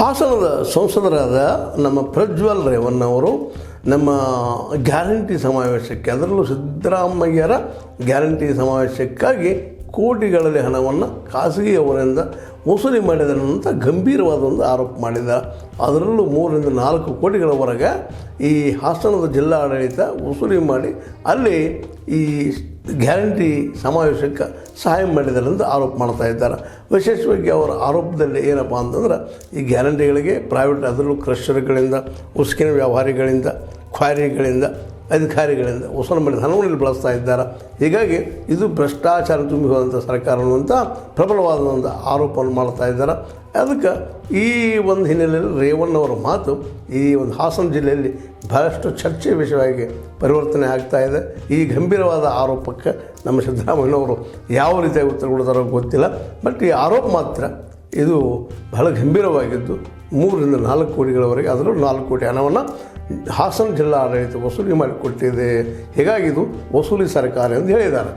ಹಾಸನದ ಸಂಸದರಾದ ನಮ್ಮ ಪ್ರಜ್ವಲ್ ರೇವಣ್ಣ ಅವರು ನಮ್ಮ ಗ್ಯಾರಂಟಿ ಸಮಾವೇಶಕ್ಕೆ ಅದರಲ್ಲೂ ಸಿದ್ದರಾಮಯ್ಯರ ಗ್ಯಾರಂಟಿ ಸಮಾವೇಶಕ್ಕಾಗಿ ಕೋಟಿಗಳಲ್ಲಿ ಹಣವನ್ನು ಖಾಸಗಿಯವರಿಂದ ವಸೂಲಿ ಮಾಡಿದ್ದಾರೆ ಅಂತ ಗಂಭೀರವಾದ ಒಂದು ಆರೋಪ ಮಾಡಿದ. ಅದರಲ್ಲೂ ಮೂರರಿಂದ ನಾಲ್ಕು ಕೋಟಿಗಳವರೆಗೆ ಈ ಹಾಸನದ ಜಿಲ್ಲಾಡಳಿತ ವಸೂಲಿ ಮಾಡಿ ಅಲ್ಲಿ ಈ ಗ್ಯಾರಂಟಿ ಸಮಾವೇಶಕ್ಕೆ ಸಹಾಯ ಮಾಡಿದ್ದಾರೆ ಅಂತ ಆರೋಪ ಮಾಡ್ತಾ ಇದ್ದಾರೆ. ವಿಶೇಷವಾಗಿ ಅವರ ಆರೋಪದಲ್ಲಿ ಏನಪ್ಪ ಅಂತಂದ್ರೆ, ಈ ಗ್ಯಾರಂಟಿಗಳಿಗೆ ಪ್ರೈವೇಟ್ ಅದರಲ್ಲೂ ಕ್ರಷರ್ಗಳಿಂದ ಉಸ್ಕಿನ ವ್ಯವಹಾರಿಗಳಿಂದ ಕ್ವಾರಿಗಳಿಂದ ಅಧಿಕಾರಿಗಳಿಂದ ವಸೂಲು ಮಾಡಿದ ಹಣವನ್ನು ಬಳಸ್ತಾ ಇದ್ದಾರೆ. ಹೀಗಾಗಿ ಇದು ಭ್ರಷ್ಟಾಚಾರ ತುಂಬಿ ಹೋದಂಥ ಸರ್ಕಾರ ಅನ್ನುವಂಥ ಪ್ರಬಲವಾದ ಒಂದು ಆರೋಪವನ್ನು ಮಾಡ್ತಾ ಇದ್ದಾರೆ. ಅದಕ್ಕೆ ಈ ಒಂದು ಹಿನ್ನೆಲೆಯಲ್ಲಿ ರೇವಣ್ಣವರ ಮಾತು ಈ ಒಂದು ಹಾಸನ ಜಿಲ್ಲೆಯಲ್ಲಿ ಬಹಳಷ್ಟು ಚರ್ಚೆ ವಿಷಯವಾಗಿ ಪರಿವರ್ತನೆ ಆಗ್ತಾ ಇದೆ. ಈ ಗಂಭೀರವಾದ ಆರೋಪಕ್ಕೆ ನಮ್ಮ ಸಿದ್ದರಾಮಯ್ಯನವರು ಯಾವ ರೀತಿಯಾಗಿ ಉತ್ತರ ಕೊಡ್ತಾರೋ ಗೊತ್ತಿಲ್ಲ. ಬಟ್ ಈ ಆರೋಪ ಮಾತ್ರ ಇದು ಬಹಳ ಗಂಭೀರವಾಗಿದ್ದು ಮೂರರಿಂದ ನಾಲ್ಕು ಕೋಟಿಗಳವರೆಗೆ, ಅದರಲ್ಲೂ ನಾಲ್ಕು ಕೋಟಿ ಹಣವನ್ನು ಹಾಸನ ಜಿಲ್ಲಾಡಳಿತ ವಸೂಲಿ ಮಾಡಿಕೊಟ್ಟಿದೆ. ಹೀಗಾಗಿ ಇದು ವಸೂಲಿ ಸರ್ಕಾರ ಎಂದು ಹೇಳಿದ್ದಾರೆ.